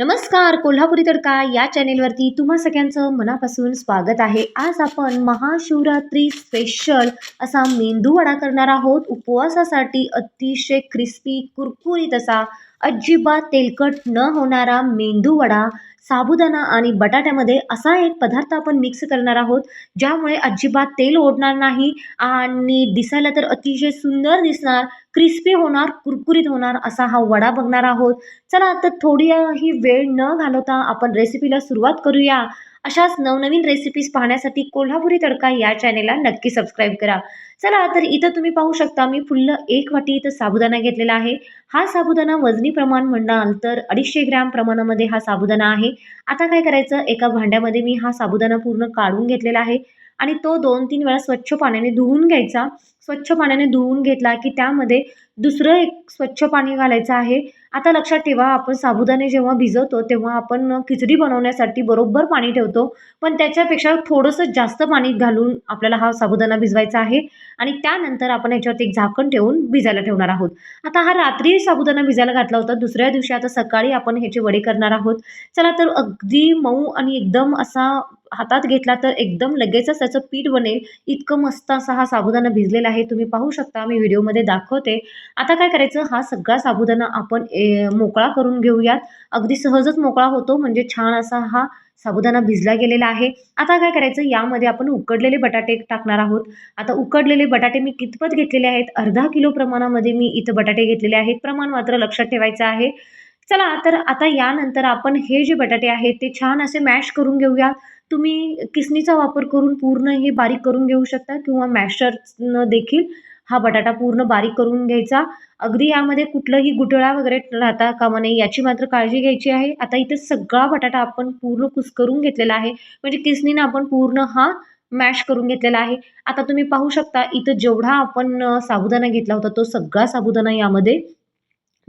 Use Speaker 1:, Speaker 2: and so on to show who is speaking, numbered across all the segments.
Speaker 1: नमस्कार कोल्हापुरी तडका या चॅनेलवरती तुम्हा सगळ्यांचं मनापासून स्वागत आहे. आज आपण महाशिवरात्री स्पेशल असा मेंदू वडा करणार आहोत. उपवासासाठी अतिशय क्रिस्पी कुरकुरीत असा अजिबात तेलकट न होणारा मेंदू वडा साबुदाणा आणि बटाट्यामध्ये असा एक पदार्थ आपण मिक्स करणार आहोत ज्यामुळे अजिबात तेल ओढणार नाही आणि दिसायला तर अतिशय सुंदर दिसणार. क्रिस्पी होणार कुरकुरीत होणार असा हा वडा बघणार आहोत. चला आता थोडीही वेळ न घालवता आपण रेसिपीला सुरुवात करूया. अशाच नवनवीन रेसिपीज पाहण्यासाठी कोल्हापुरी तडका या चॅनेलला नक्की सबस्क्राईब करा. चला तर इथं तुम्ही पाहू शकता मी फुल्ल एक वाटी इथं साबुदाणा घेतलेला आहे. हा साबुदाणा वजनी प्रमाण म्हणाल तर अडीचशे ग्रॅम प्रमाणामध्ये हा साबुदाणा आहे. आता काय करायचं? एका भांड्यामध्ये मी हा साबुदाणा पूर्ण काढून घेतलेला आहे. आणि तो दोन तीन वेळा स्वच्छ पाण्याने धुवून घ्यायचा. स्वच्छ पाण्याने धुवून घेतला की त्यामध्ये दुसरं एक स्वच्छ पाणी घालायचं आहे. आता लक्षात ठेवा आपण साबुदाणे जेव्हा भिजवतो तेव्हा आपण खिचडी बनवण्यासाठी बरोबर पाणी ठेवतो. पण त्याच्यापेक्षा थोडंसं जास्त पाणी घालून आपल्याला हा साबुदाणा भिजवायचा आहे. आणि त्यानंतर आपण याच्यावरती एक झाकण ठेवून भिजायला ठेवणार आहोत. आता हा रात्री साबुदाणा भिजायला घातला होता. दुसऱ्या दिवशी आता सकाळी आपण ह्याचे वडे करणार आहोत. चला तर अगदी मऊ आणि एकदम असा हातात घेतला तर एकदम लगेचच त्याचं पीठ बनेल. इतकं मस्त असा हा साबुदाणा भिजलेला आहे. तुम्ही पाहू शकता. मी व्हिडिओमध्ये दाखवते. आता काय करायचं? हा सगळा साबुदाणा आपण ए मोकळा करून घेऊयात. अगदी सहजच मोकळा होतो. म्हणजे छान असा हा साबुदाणा भिजला गेलेला आहे. आता काय करायचं? यामध्ये आपण उकडलेले बटाटे टाकणार आहोत. आता उकडलेले बटाटे मी कितपत घेतलेले आहेत? अर्धा किलो प्रमाणामध्ये मी इथं बटाटे घेतलेले आहेत. प्रमाण मात्र लक्षात ठेवायचं आहे. चला तर आता यानंतर आपण हे जे बटाटे आहेत ते छान असे मॅश करून घेऊया तुम्ही किसणीचा वापर करून पूर्ण हे बारीक करून घेऊ शकता किंवा मॅशरनं देखील हा बटाटा पूर्ण बारीक करून घ्यायचा. अगदी यामध्ये कुठलंही गुटळा वगैरे राहता कामा नये याची मात्र काळजी घ्यायची आहे. आता इथे सगळा बटाटा आपण पूर्ण कुस्करून घेतलेला आहे. म्हणजे किसणीनं आपण पूर्ण हा मॅश करून घेतलेला आहे. आता तुम्ही पाहू शकता इथं जेवढा आपण साबुदाणा घेतला होता तो सगळा साबुदाणा यामध्ये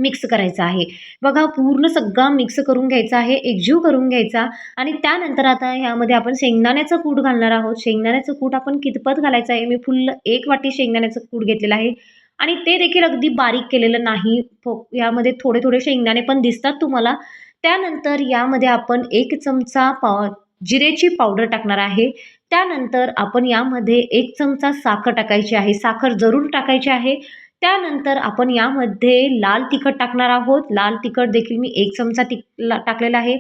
Speaker 1: मिक्स करायचा आहे. बघा पूर्ण सगळा मिक्स करून घ्यायचा आहे एकजीव करून घ्यायचा. आणि त्यानंतर आता यामध्ये आपण शेंगदाण्याचं कूट घालणार आहोत. शेंगदाण्याचं कूट आपण कितपत घालायचं आहे? मी फुल एक वाटी शेंगदाण्याचं कूट घेतलेलं आहे. आणि ते देखील अगदी बारीक केलेलं नाही. यामध्ये थोडे थोडे शेंगदाणे पण दिसतात तुम्हाला. त्यानंतर यामध्ये आपण एक चमचा पाव जिरेची पावडर टाकणार आहे. त्यानंतर आपण यामध्ये एक चमचा साखर टाकायची आहे. साखर जरूर टाकायची आहे. त्यानंतर आपण यामध्ये लाल तिखट टाकणार आहोत. लाल तिखट देखील मी एक चमचा तिक टाकलेला आहे.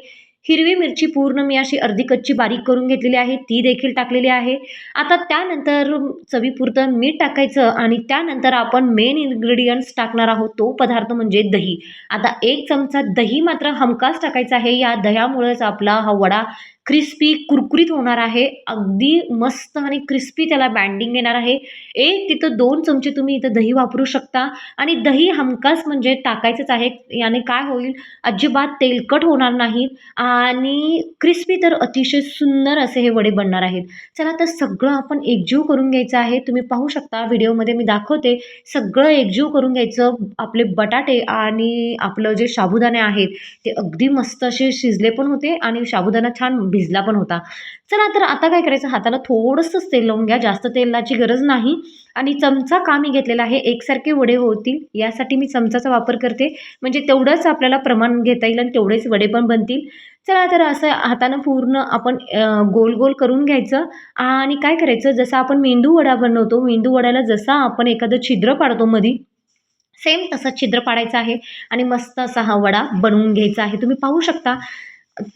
Speaker 1: हिरवी मिरची पूर्ण मी अशी अर्धी कच्ची बारीक करून घेतलेली आहे. ती देखील टाकलेली आहे. आता त्यानंतर चवीपुरतं मीठ टाकायचं आणि त्यानंतर आपण मेन इन्ग्रेडियंट्स टाकणार आहोत. तो पदार्थ म्हणजे दही. आता एक चमचा दही मात्र हमखास टाकायचा आहे. या दह्यामुळेच आपला हा वडा क्रिस्पी कुरकुरीत होणार आहे. अगदी मस्त आणि क्रिस्पी त्याला बँडिंग येणार आहे. एक तिथं दोन चमचे तुम्ही इथं दही वापरू शकता. आणि दही हमखास म्हणजे टाकायचंच आहे. याने काय होईल? अजिबात तेलकट होणार नाहीत आणि क्रिस्पी तर अतिशय सुंदर असे हे वडे बनणार आहेत. चला तर सगळं आपण एकजीव करून घ्यायचं आहे. तुम्ही पाहू शकता व्हिडिओमध्ये मी दाखवते. सगळं एकजीव करून घ्यायचं. आपले बटाटे आणि आपलं जे साबुदाणे आहेत ते अगदी मस्त असे शिजले पण होते आणि साबुदाणा छान भिजला पण होता. चला तर आता काय करायचं? हाताला थोडंसंच तेल लावून घ्या. जास्त तेलाची गरज नाही. आणि चमचा का मी घेतलेला आहे? एकसारखे वडे होतील. यासाठी मी चमचाचा वापर करते. म्हणजे तेवढंच आपल्याला प्रमाण घेता येईल आणि तेवढेच वडे पण बनतील. चला तर असं हातानं पूर्ण आपण गोल गोल करून घ्यायचं. आणि काय करायचं? जसं आपण मेंदू वडा बनवतो मेंदू वड्याला जसा आपण एखादं छिद्र पाडतो मधी सेम तसं छिद्र पाडायचं आहे. आणि मस्त असा हा वडा बनवून घ्यायचा आहे. तुम्ही पाहू शकता.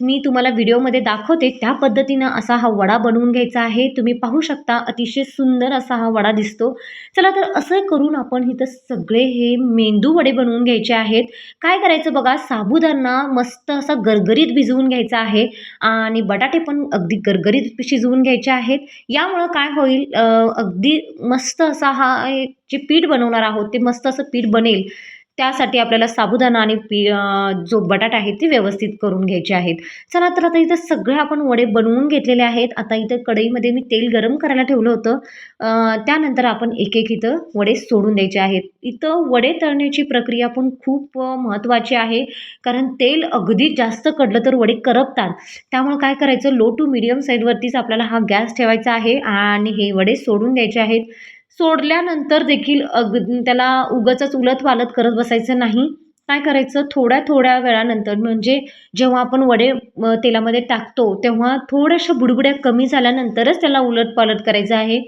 Speaker 1: मी तुम्हाला व्हिडिओमध्ये दाखवते त्या पद्धतीनं असा हा वडा बनवून घ्यायचा आहे. तुम्ही पाहू शकता अतिशय सुंदर असा हा वडा दिसतो. चला तर असं करून आपण इथं सगळे हे मेंदू वडे बनवून घ्यायचे आहेत. काय करायचं बघा साबुदाणा मस्त असा गरगरीत भिजवून घ्यायचा आहे आणि बटाटे पण अगदी गरगरीत शिजवून घ्यायचे आहेत. यामुळं काय होईल अगदी मस्त असा हा जे पीठ बनवणार आहोत ते मस्त असं पीठ बनेल. त्यासाठी आपल्याला साबुदाणा आणि पी जो बटाटा आहे ते व्यवस्थित करून घ्यायचे आहेत. चला तर आता इथं सगळे आपण वडे बनवून घेतलेले आहेत. आता इथं कढईमध्ये मी तेल गरम करायला ठेवलं होतं. त्यानंतर आपण एक एक इथं वडे सोडून द्यायचे आहेत. इथं वडे तळण्याची प्रक्रिया पण खूप महत्त्वाची आहे. कारण तेल अगदी जास्त कडलं तर वडे करपतात. त्यामुळे काय करायचं? लो टू मिडियम साईडवरतीच आपल्याला हा गॅस ठेवायचा आहे आणि हे वडे सोडून द्यायचे आहेत. सोडल्यानंतर देखील अग त्याला उगाचच उलत वालत करत बसायचं नाही. काय करायचं? थोड्या थोड्या वेळानंतर म्हणजे जेव्हा आपण वडे तेलामध्ये टाकतो तेव्हा थोड्याशा बुडबुड्या कमी झाल्यानंतरच त्याला उलटपालट करायचं आहे.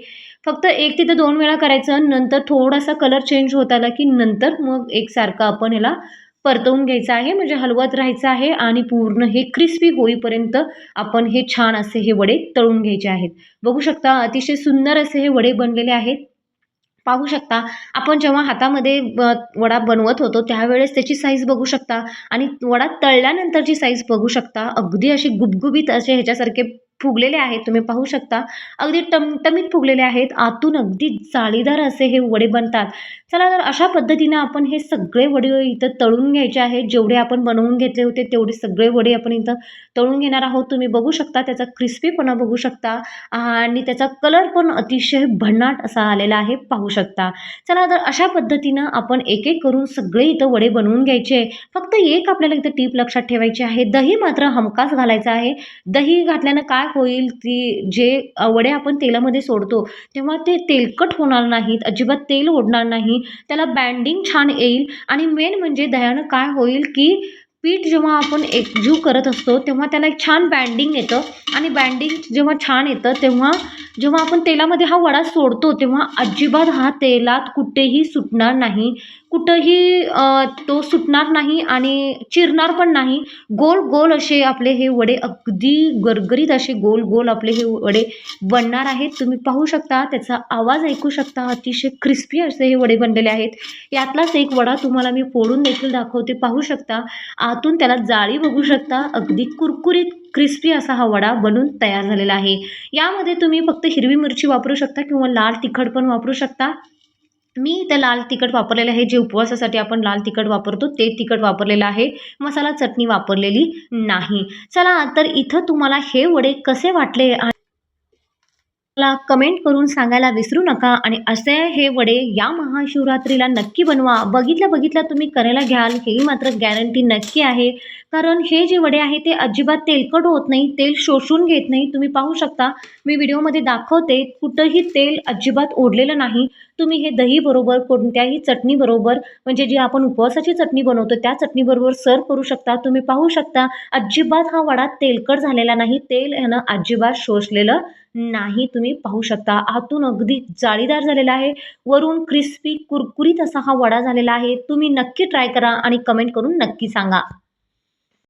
Speaker 1: फक्त एक तिथं दोन वेळा करायचं नंतर थोडासा कलर चेंज होत आला की नंतर मग एकसारखं आपण ह्याला परतवून घ्यायचं आहे. म्हणजे हलवत राहायचं आहे आणि पूर्ण हे क्रिस्पी होईपर्यंत आपण हे छान असे हे वडे तळून घ्यायचे आहेत. बघू शकता अतिशय सुंदर असे हे वडे बनलेले आहेत. पाहू शकता. आपण जेव्हा हातामध्ये ब वडा बनवत होतो त्यावेळेस त्याची साईज बघू शकता. आणि वडा तळल्यानंतरची साईज बघू शकता. अगदी अशी गुबगुबीत असे ह्याच्यासारखे फुगलेले आहेत तुम्ही पाहू शकता. अगदी टमटमीत फुगलेले आहेत. आतून अगदी जाळीदार असे हे वडे बनतात. चला तर अशा पद्धतीनं आपण हे सगळे वडे इथं तळून घ्यायचे आहेत. जेवढे आपण बनवून घेतले होते तेवढे सगळे वडे आपण इथं तळून घेणार आहोत. तुम्ही बघू शकता त्याचा क्रिस्पीपणा बघू शकता आणि त्याचा कलर पण अतिशय भन्नाट असा आलेला आहे. पाहू शकता. चला तर अशा पद्धतीनं आपण एक एक करून सगळे इथं वडे बनवून घ्यायचे. फक्त एक आपल्याला इथं टीप लक्षात ठेवायची आहे. दही मात्र हमखास घालायचं आहे. दही घातल्यानं काय होईल ती जे वडे आपण तेलामध्ये सोडतो तेव्हा ते तेलकट होणार नाहीत. अजिबात तेल ओढणार नाही. त्याला बँडिंग छान येईल. आणि मेन म्हणजे दह्यानं काय होईल की पीठ जेव्हा आपण एकजीव करत असतो तेव्हा त्याला एक छान बँडिंग येतं. आणि बँडिंग जेव्हा छान येतं तेव्हा जेव्हा आपण तेलामध्ये हा वडा सोडतो तेव्हा अजिबात हा तेलात कुठेही सुटणार नाही. कुठंही तो सुटणार नाही आणि चिरणार पण नाही. गोल गोल असे आपले हे वडे अगदी गरगरीत असे गोल गोल आपले हे वडे बनणार आहेत. तुम्ही पाहू शकता त्याचा आवाज ऐकू शकता अतिशय क्रिस्पी असे हे वडे बनलेले आहेत. यातलाच एक वडा तुम्हाला मी फोडून देखील दाखवते. पाहू शकता आतून त्याला जाळी बघू शकता अगदी कुरकुरीत क्रिस्पी असा हा वडा बनून तयार झालेला आहे. यामध्ये तुम्ही फक्त हिरवी मिरची वापरू शकता किंवा लाल तिखट पण वापरू शकता. मी इथं लाल तिखट वापरलेलं आहे. जे उपवासासाठी आपण लाल तिखट वापरतो ते तिखट वापरलेलं आहे. मसाला चटणी वापरलेली नाही. चला तर इथं तुम्हाला हे वडे कसे वाटले? आणि मला कमेंट करून सांगायला विसरू नका आणि असे हे वडे या महाशिवरात्रीला नक्की बनवा. बघितल्या बघितल्या तुम्ही करायला घ्याल ही मात्र गॅरंटी नक्की आहे. कारण हे जे वडे आहे ते अजिबात तेलकट होत नाही तेल शोषून घेत नाही. तुम्ही पाहू शकता मी व्हिडिओमध्ये दाखवते कुठंही तेल अजिबात ओढलेलं नाही. तुम्ही हे दहीबरोबर कोणत्याही चटणीबरोबर म्हणजे जी आपण उपवासाची चटणी बनवतो त्या चटणीबरोबर सर्व करू शकता. तुम्ही पाहू शकता अजिबात हा वडा तेलकट झालेला नाही. तेल ह्यानं अजिबात शोषलेलं नाही तुम्ही पाहू शकता. आतून अगदी जाळीदार झालेला आहे. वरून क्रिस्पी कुरकुरीत असा हा वडा झालेला आहे. तुम्ही नक्की ट्राय करा आणि कमेंट करून नक्की सांगा.